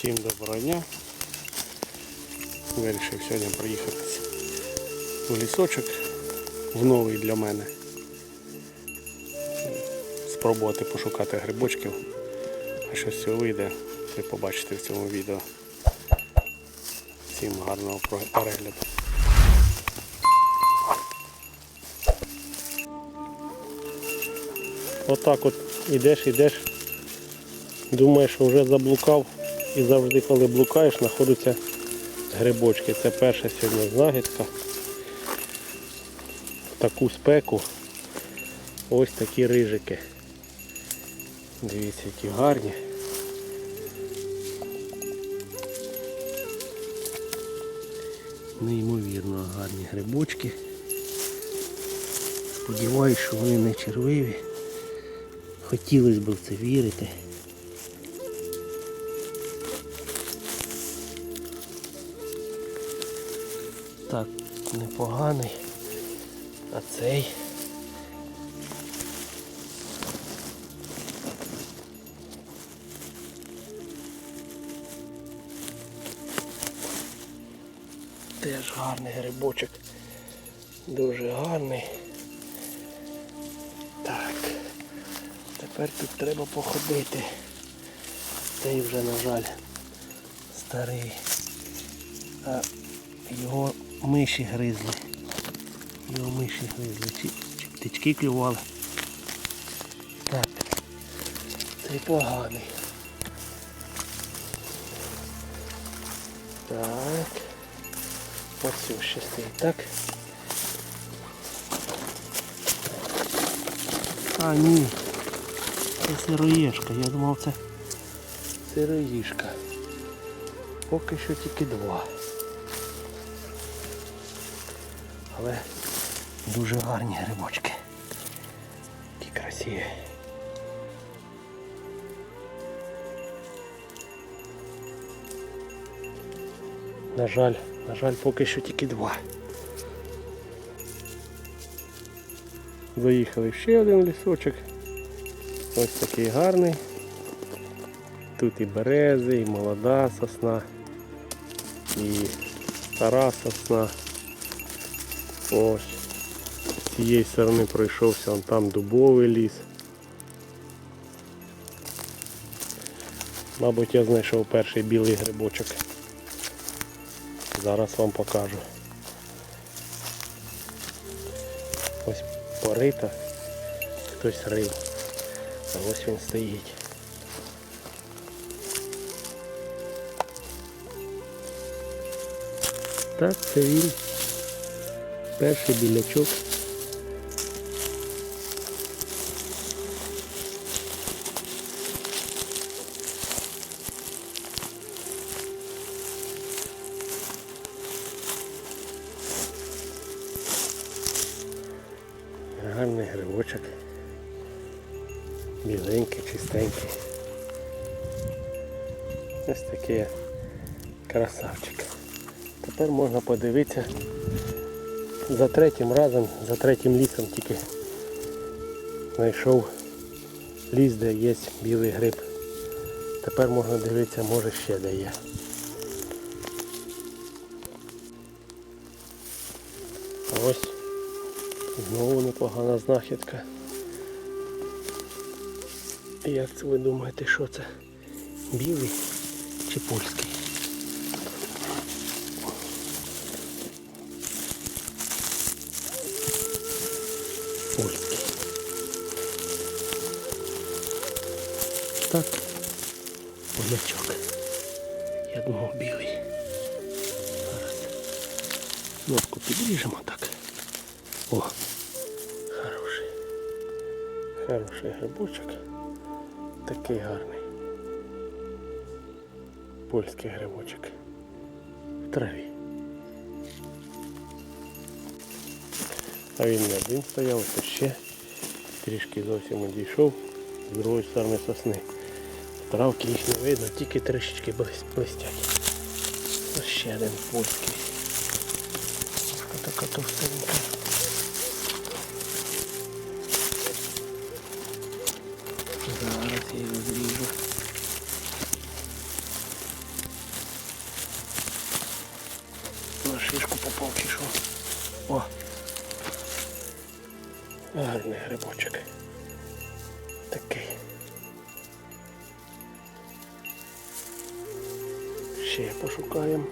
Всім доброго дня. Вирішив сьогодні проїхатися у лісочок в новий для мене. Спробувати пошукати грибочків. А що з цього вийде, ви побачите в цьому відео. Всім гарного перегляду. Отак от ідеш, ідеш, думаєш, що вже заблукав. І завжди, коли блукаєш, знаходяться грибочки. Це перша сьогодні знахідка. В таку спеку. Ось такі рижики. Дивіться, які гарні. Неймовірно гарні грибочки. Сподіваюсь, що вони не червиві. Хотілося б в це вірити. Так, непоганий. А цей. Теж гарний грибочок. Дуже гарний. Так. Тепер тут треба походити. Цей вже, на жаль, старий. А його миші гризли. Його миші гризли. Чи, чи птички клювали. Так. Цей поганий. Так. Ось ще стоїть, так? А, ні. Це сироїшка. Я думав це сироїшка. Поки що тільки два. Але дуже гарні грибочки. Які красиві. На жаль, на жаль, поки що тільки два. Заїхали в ще один лісочок. Ось такий гарний. Тут і берези, і молода сосна, і стара сосна. Ось. З цієї сторони пройшовся, вон там дубовий ліс. Мабуть, я знайшов перший білий грибочок. Зараз вам покажу. Ось порита, хтось рив. А ось він стоїть. Так, це він. Перший білячок. Гарний грибочок. Біленький, чистенький. Ось такий красавчик. Тепер можна подивитися за третім разом, за третім лісом тільки знайшов ліс, де є білий гриб. Тепер можна дивитися, може ще де є. Ось знову непогана знахідка. Як це ви думаєте, що це? Білий чи польський? Так, полячок. Я думав білий. Зараз ножку підріжемо так. О, хороший. Хороший грибочок. Такий гарний. Польський грибочок. В траві. А він не один стояв, ось ще трішки зовсім одійшов з другої сторони сосни. Травки їх не видно, тільки трішечки блистять. Ось ще один польський. Така товстенька. Зараз я його зріжу. На шишку попав чи що. О! Гарний грибочок. Пошукаємо.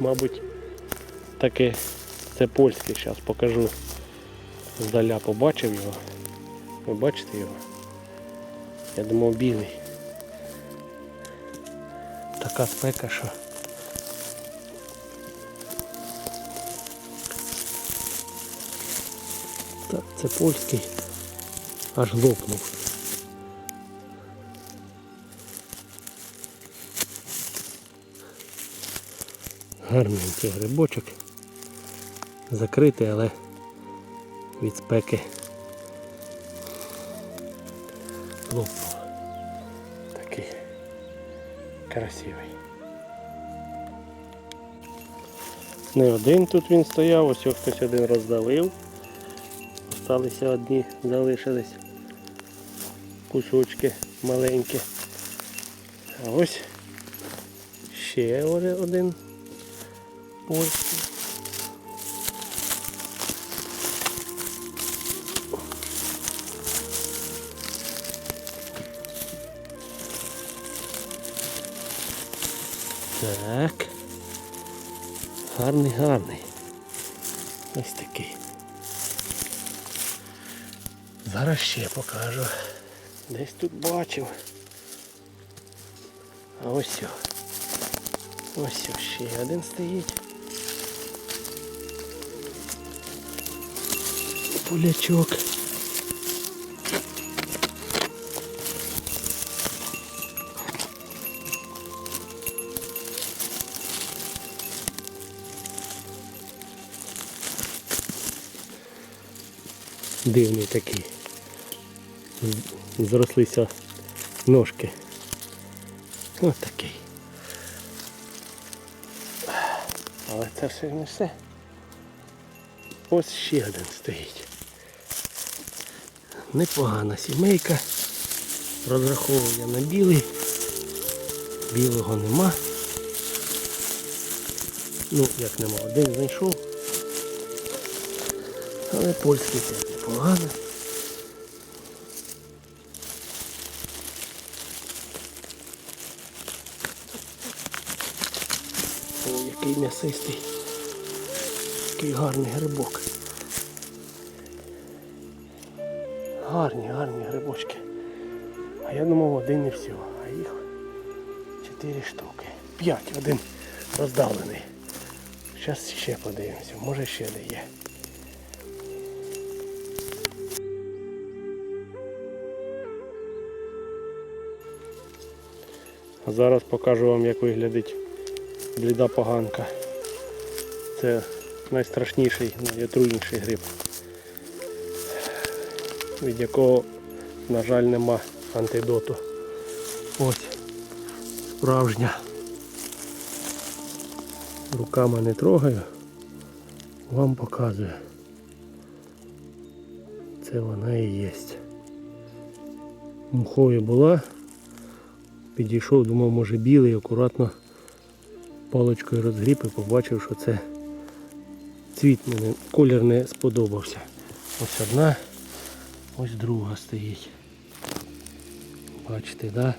Мабуть, таке це польський, зараз покажу. Здаля побачив його. Ви бачите його? Я думав білий. Така спека, що. Так, це польський. Аж лопнув. Гарненький грибочок. Закритий, але від спеки лопнув. Такий красивий. Не один тут він стояв, ось його хтось один роздавив. Осталися одні, залишились кусочки маленькі. А ось ще один- польський. Так. Гарний, гарний. Ось такий. Зараз ще покажу. Десь тут бачив. А ось. Ось ще один стоїть. Полячок. Дивний такий. Зрослися ножки. Ось такий. Але це все не все. Ось ще один стоїть. Непогана сімейка. Розраховує на білий. Білого нема. Ну, як нема, один знайшов. Але польський теж непогано. О, який м'ясистий. Який гарний грибок. Гарні, гарні грибочки. А я думав один і всього, а їх чотири штуки. П'ять, один роздавлений. Зараз ще подивимося, може ще де є. А зараз покажу вам, як виглядить бліда поганка. Це найстрашніший, найотруйніший гриб, від якого, на жаль, нема антидоту. Ось справжня. Руками не трогаю, вам показую. Це вона і є. Мухою була, підійшов, думав, може білий, акуратно паличкою розгріб і побачив, що це цвіт мені, колір не сподобався. Ось одна, ось друга стоїть. Бачите, да?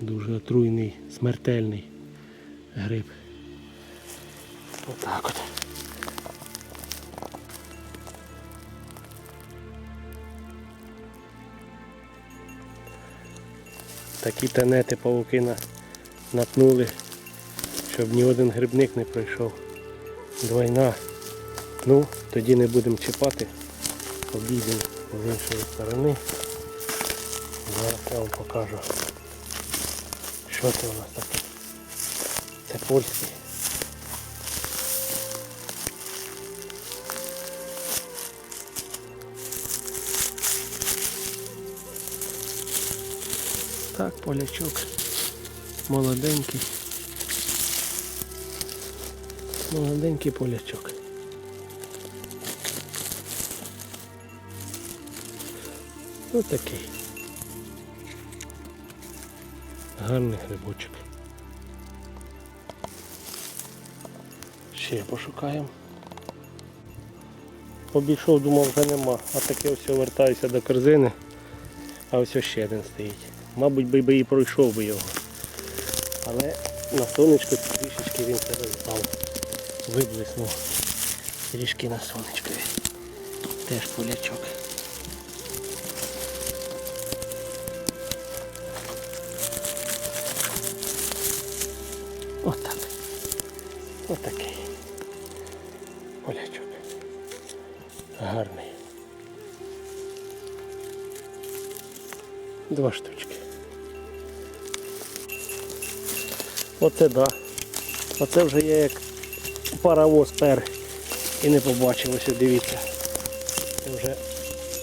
Дуже отруйний, смертельний гриб. Отак от. Такі тенети павуки на- напнули, щоб ні один грибник не пройшов. Двойна. Ну, тоді не будемо чіпати. Обійдемо з іншої сторони. Зараз я вам покажу. Що це у нас таке? Це польський. Так, полячок. Молоденький. Молоденький полячок. Ось такий. Гарний грибочок. ще пошукаємо. Обійшов, думав, вже нема. А таке все вертаюся до корзини. А ось ще один стоїть. Мабуть, би би і пройшов би його. Але на сонечку трішечки він себе впав. Виблиснув. Трішки на сонечкові. Теж полячок. Отакий. Полячок. Гарний. Два штучки. Оце да. Оце вже я як паровоз пер і не побачив, ось дивіться. Це вже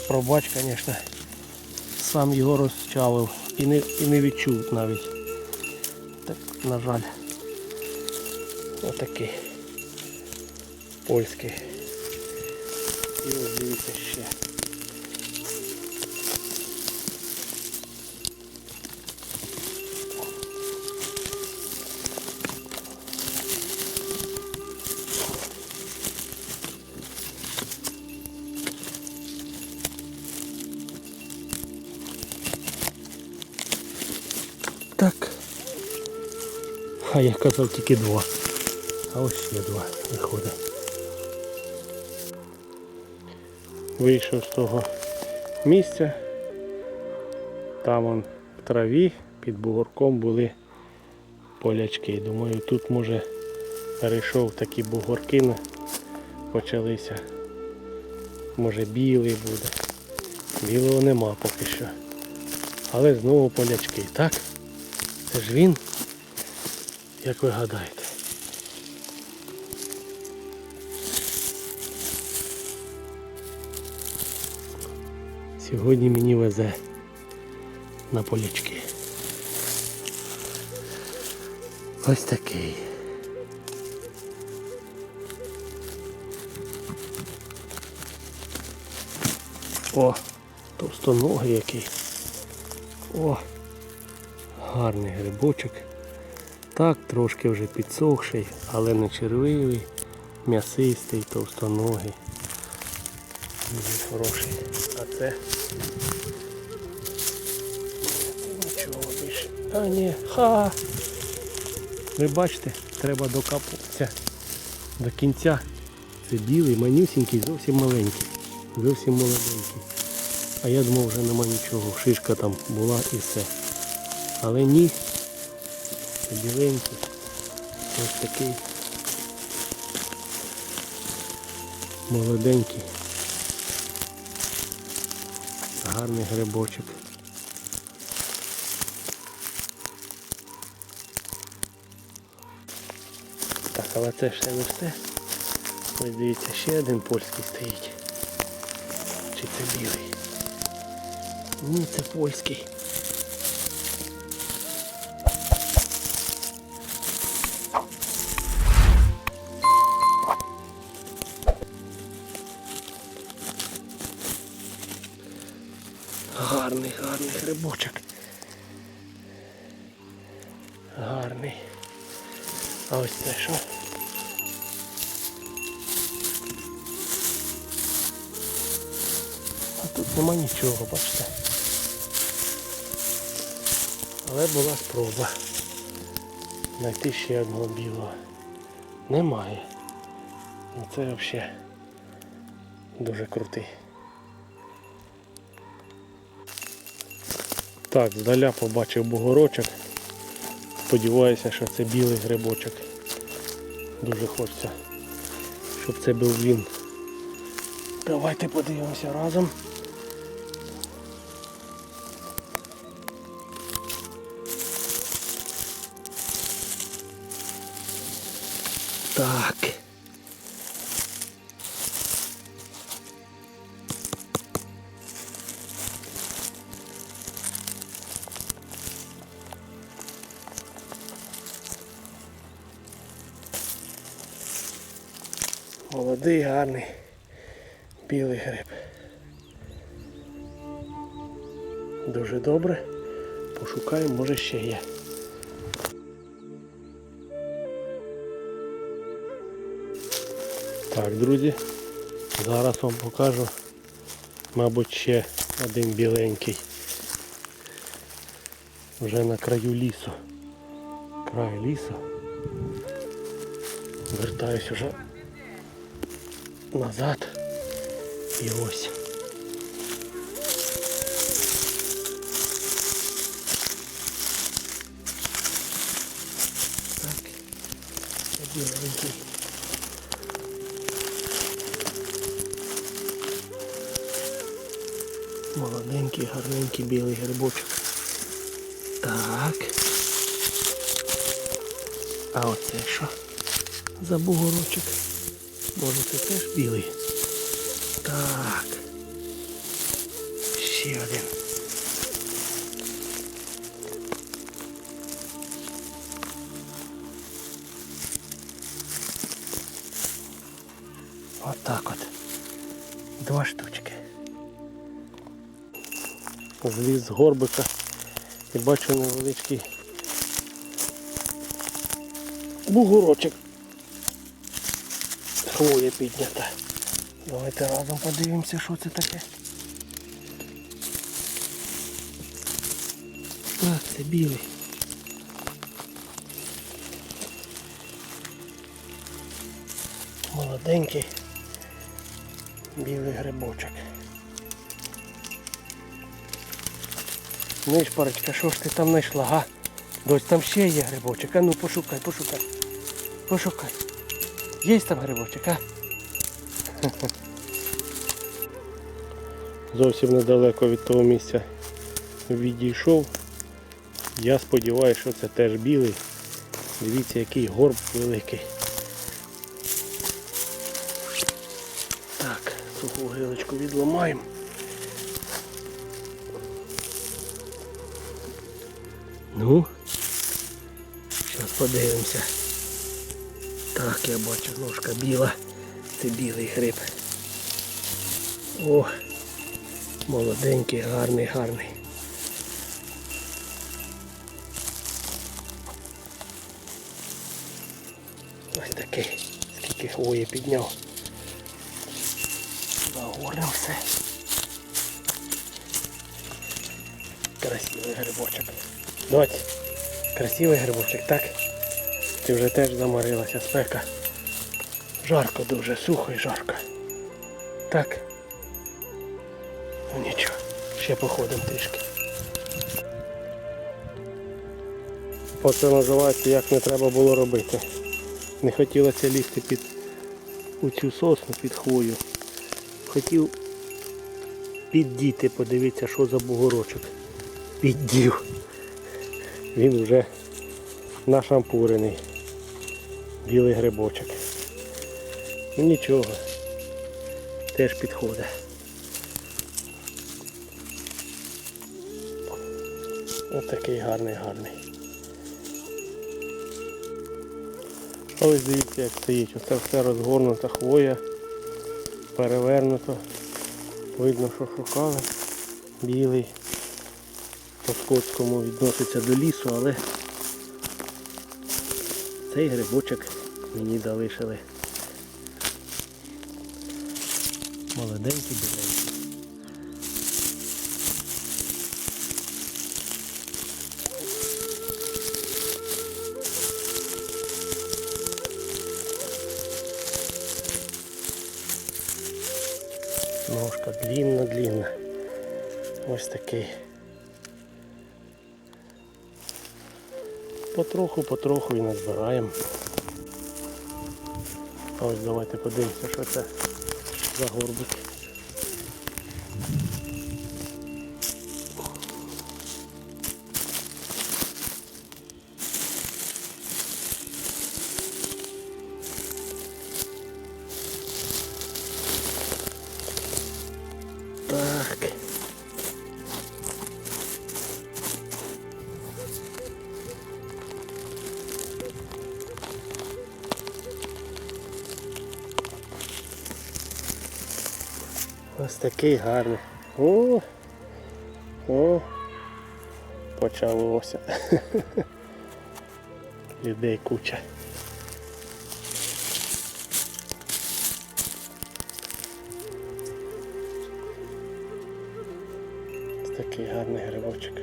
пробач, звісно, сам його розчавив і не, і не відчув навіть. Так, на жаль. Отакий. Польський. І ось дивіться ще. Так. А я казав тільки два. А ось ще два виходить. Вийшов з того місця. Там он в траві під бугорком були полячки. Думаю, тут може перейшов такі бугорки почалися. Може білий буде. Білого нема поки що. Але знову полячки, так? Це ж він, як ви гадаєте. Сьогодні мені везе на полячки. Ось такий. О, товстоногий який. О, гарний грибочок. Так, трошки вже підсохший, але не червивий, м'ясистий, товстоногий. Дуже хороший. А це нічого більше. А ні, ха. Ви бачите, треба докапуватися до кінця. Це білий, манюсінький, зовсім маленький. Зовсім молоденький. А я думав, вже нема нічого. Шишка там була і все. Але ні. Це біленький. Ось такий. Молоденький. Гарний грибочок. Так, але це ще не все. Ось дивіться, ще один польський стоїть. Чи це білий? Ні, це польський. Грибочок. Гарний. А ось це що? А тут нема нічого, бачите. Але була спроба знайти ще одного білого. Немає. Ну це взагалі дуже крутий. Так, здаля побачив бугорочок. Сподіваюся, що це білий грибочок. Дуже хочеться, щоб це був він. Давайте подивимося разом. Так. Молодий, гарний, білий гриб. Дуже добре. Пошукаємо, може ще є. Так, друзі, зараз вам покажу, мабуть, ще один біленький. Вже на краю лісу. Край лісу. Вертаюсь уже назад. І ось. Так, біленький. Молоденький, гарненький білий грибочок. Так. А оце що? За бугорочок. Може це теж білий. Так. Ще один. Отак от. Два штучки. Зліз з горбика і бачу невеличкий бугорочок. Хвоя піднята. Давайте разом подивимося, що це таке. Так, це білий. Молоденький білий грибочок. Нишпарочка, що ж ти там знайшла, га? Дось там ще є грибочок. А ну пошукай, пошукай. Пошукай. Є там грибочок, а? Зовсім недалеко від того місця відійшов. Я сподіваюся, що це теж білий. Дивіться, який горб великий. Так, суху гилочку відламаємо. Ну, зараз подивимося. Так, я бачу, ножка біла. Це білий гриб. О, молоденький, гарний, гарний. Ось такий, скільки хвої підняв. Загорнув все. Красивий грибочок. Доць, красивий грибочок, так? Ти вже теж заморилася спека. Жарко дуже, сухо і жарко. Так. Ну нічого, ще походимо трішки. Оце називається як не треба було робити. Не хотілося лізти під у цю сосну під хвою. Хотів піддіти, подивитися, що за бугорочок. Піддів. Він вже нашампурений. Білий грибочок. Ну нічого. Теж підходить. Ось такий гарний, гарний. Ось дивіться як стоїть. Оце все розгорнута хвоя, перевернуто. Видно, що шукали. Білий. По скотському відноситься до лісу, але цей грибочок мені залишили. Молоденький біленький. Ножка длинна-длинна. Ось такий. Потроху-потроху і назбираємо. Ось давайте подивимося, що це за горбик. Який гарний. О! О! Почалося. Людей куча. Ось такий гарний грибочок.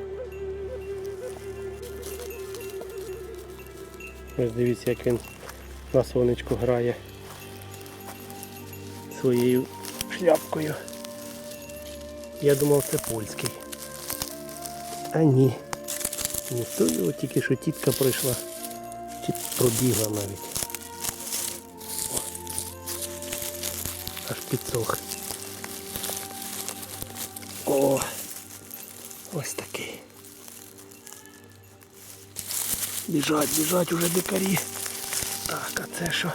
Ось дивіться, як він на сонечку грає своєю шляпкою. Я думав це польський. А ні. Не то його тільки що тітка прийшла. Чи пробігла навіть. Аж підсох. О! Ось такий. Біжать, біжать уже дикарі. Так, а це що?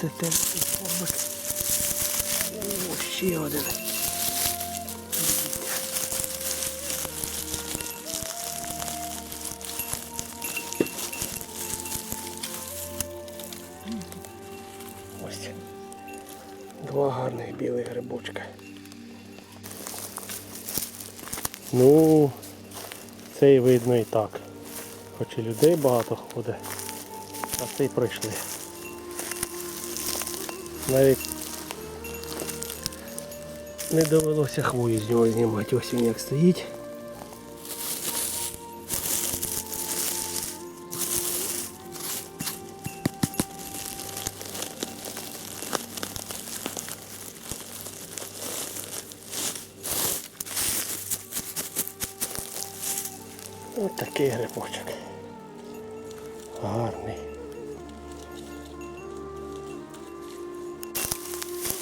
Це теж формик. О, ще один. Білих грибочка. Ну, цей видно і так. Хоч і людей багато ходить, а цей пройшли. Навіть не довелося хвою з нього знімати. Ось він як стоїть. Ось такий грибочок. Гарний.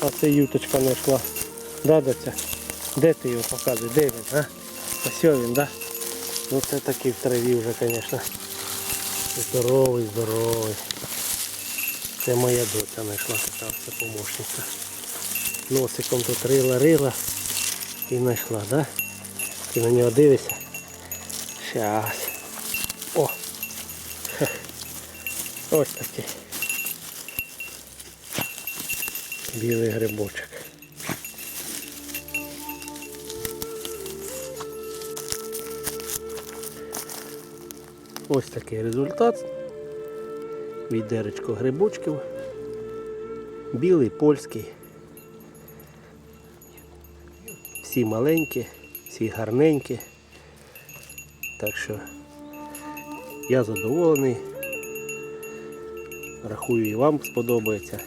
А це юточка знайшла. Да, доця? Де ти його показуєш? Де він, а? Ось він, да? Ну це такий в траві вже, звісно. Здоровий, здоровий. Це моя доця знайшла, така це помощниця. Носиком тут рила, рила і знайшла, да? Ти на нього дивишся? Щас. О! Ось такий. Білий грибочок. Ось такий результат. Відеречко грибочків. Білий польський. Всі маленькі, всі гарненькі. Так що я задоволений. Рахую і вам сподобається.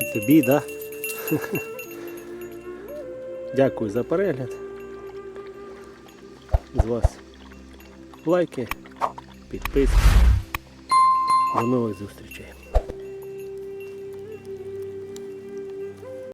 І тобі, да? Дякую за перегляд. З вас лайки, підписки. До нових зустрічей.